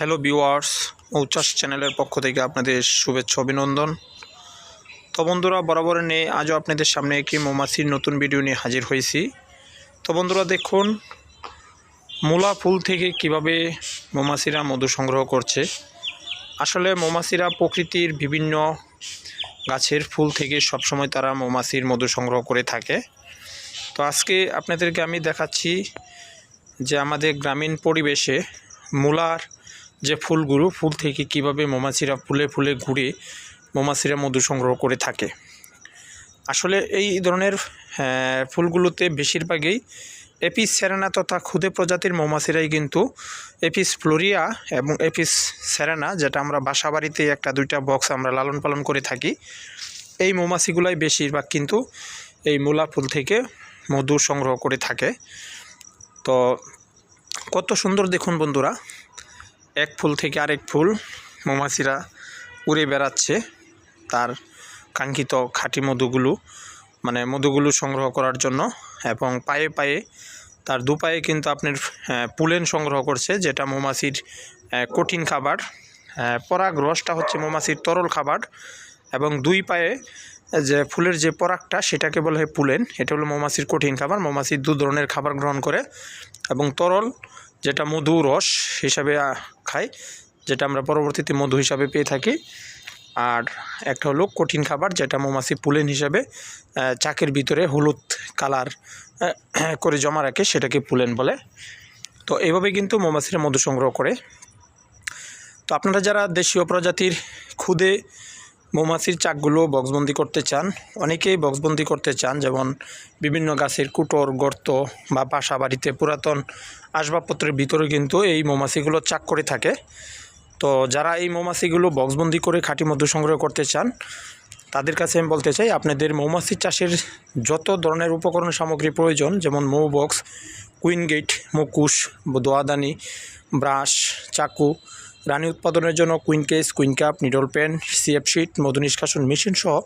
Hello viewers মৌচাষ চ্যানেলের পক্ষ থেকে আপনাদের শুভেচ্ছা, অভিনন্দন। তো বন্ধুরা, বরাবর নিয়ে আজও আপনাদের সামনে একটি মৌমাছির নতুন ভিডিও নিয়ে হাজির হয়েছি। তো বন্ধুরা, দেখুন, মূলা ফুল থেকে কীভাবে মৌমাছিরা মধু সংগ্রহ করছে। আসলে মৌমাছিরা প্রকৃতির বিভিন্ন গাছের ফুল থেকে সবসময় তারা মৌমাছির মধু সংগ্রহ করে থাকে। তো আজকে আপনাদেরকে আমি দেখাচ্ছি যে আমাদের গ্রামীণ পরিবেশে মূলার যে ফুলগুলো, ফুল থেকে কীভাবে মৌমাছিরা ফুলে ফুলে ঘুরে মৌমাছিরা মধু সংগ্রহ করে থাকে। আসলে এই ধরনের ফুলগুলোতে বেশিরভাগই এপিস সেরেনা তথা ক্ষুদে প্রজাতির মৌমাছিরাই কিন্তু এপিস ফ্লোরিয়া এবং এপিস সেরেনা যেটা আমরা বাসা বাড়িতে একটা দুইটা বক্স আমরা লালন পালন করে থাকি, এই মৌমাছিগুলাই বেশিরভাগ কিন্তু এই মূলা ফুল থেকে মধু সংগ্রহ করে থাকে। তো কত সুন্দর দেখুন বন্ধুরা এক ফুল থেকে আরেক ফুল মৌমাছিরা উড়ে বেড়াচ্ছে। তার কাঙ্ক্ষিত খাঁটি মধুগুলো মানে মধুগুলো সংগ্রহ করার জন্য এবং পায়ে পায়ে, তার দু পায়ে কিন্তু আপনার পুলেন সংগ্রহ করছে, যেটা মৌমাছির কঠিন খাবার। পরাগ রসটা হচ্ছে মৌমাছির তরল খাবার এবং দুই পায়ে যে ফুলের যে পরাগটা, সেটাকে বলা হয় পুলেন। এটা হলো মৌমাছির কঠিন খাবার মৌমাছির দু ধরনের খাবার গ্রহণ করে এবং তরল, যেটা মধু রস হিসাবে খায় যেটা আমরা পরবর্তীতে মধু হিসাবে পেয়ে থাকি। আর একটা হলো কঠিন খাবার, যেটা মৌমাছি পুলেন হিসাবে চাকের ভিতরে হলুদ কালার করে জমা রাখে, সেটাকে পুলেন বলে। তো এইভাবে কিন্তু মৌমাছিরা মধু সংগ্রহ করে। তো আপনারা যারা দেশীয় প্রজাতির খুদে মৌমাছির চাকগুলো বক্সবন্দি করতে চান, অনেকেই বক্সবন্দি করতে চান, যেমন বিভিন্ন গাছের কুটোর, গর্ত বা বাসা বাড়িতে পুরাতন আসবাবপত্রের ভিতরে কিন্তু এই মৌমাছিগুলো চাক করে থাকে। তো যারা এই মৌমাছিগুলো বক্সবন্দি করে খাঁটি মধু সংগ্রহ করতে চান, তাদের কাছে আমি বলতে চাই, আপনাদের মৌমাছি চাষের যত ধরনের উপকরণ সামগ্রী প্রয়োজন, যেমন মৌ বক্স, কুইন গেট, মুকুশ, দোয়াদানি, ব্রাশ, চাকু রানী উৎপাদনের জন্য queen case, queen cup, needle pen, CF sheet, মধু নিষ্কাশন মেশিন সহ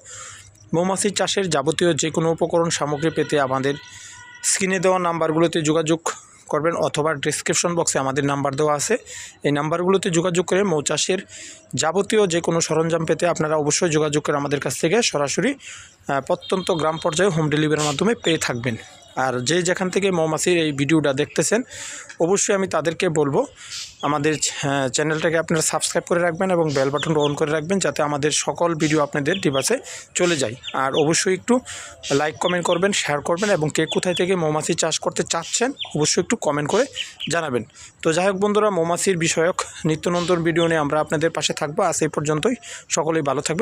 মৌমাছি চাষের যাবতীয় যে কোনো উপকরণ সামগ্রী পেতে আমাদের স্ক্রিনে দেওয়া নাম্বারগুলোতে যোগাযোগ করবেন অথবা ডিসক্রিপশন বক্সে আমাদের নাম্বার দেওয়া আছে। এই নাম্বারগুলোতে যোগাযোগ করে মৌচাষের যাবতীয় যে কোনো সরঞ্জাম পেতে আপনারা অবশ্যই যোগাযোগ করে আমাদের কাছ থেকে সরাসরি প্রত্যন্ত গ্রাম পর্যায়ে হোম ডেলিভারির মাধ্যমে পেয়ে থাকবেন। আর যে যেখান থেকে মৌমাছির এই ভিডিওটা দেখতেছেন, অবশ্যই আমি তাদেরকে বলব, আমাদের চ্যানেলটাকে আপনারা সাবস্ক্রাইব করে রাখবেন এবং বেল বাটনটা অন করে রাখবেন যাতে আমাদের সকল ভিডিও আপনাদের ডিভাইসে চলে যায়। আর অবশ্যই একটু লাইক, কমেন্ট করবেন, শেয়ার করবেন এবং কে কোথায় থেকে মৌমাছি চাষ করতে চাচ্ছেন, অবশ্যই একটু কমেন্ট করে জানাবেন। তো যাই হোক বন্ধুরা, মৌমাছির বিষয়ক নিত্যনন্দন ভিডিও নিয়ে আমরা আপনাদের পাশে থাকব। আজ সেই পর্যন্তই। সকলেই ভালো থাকবেন।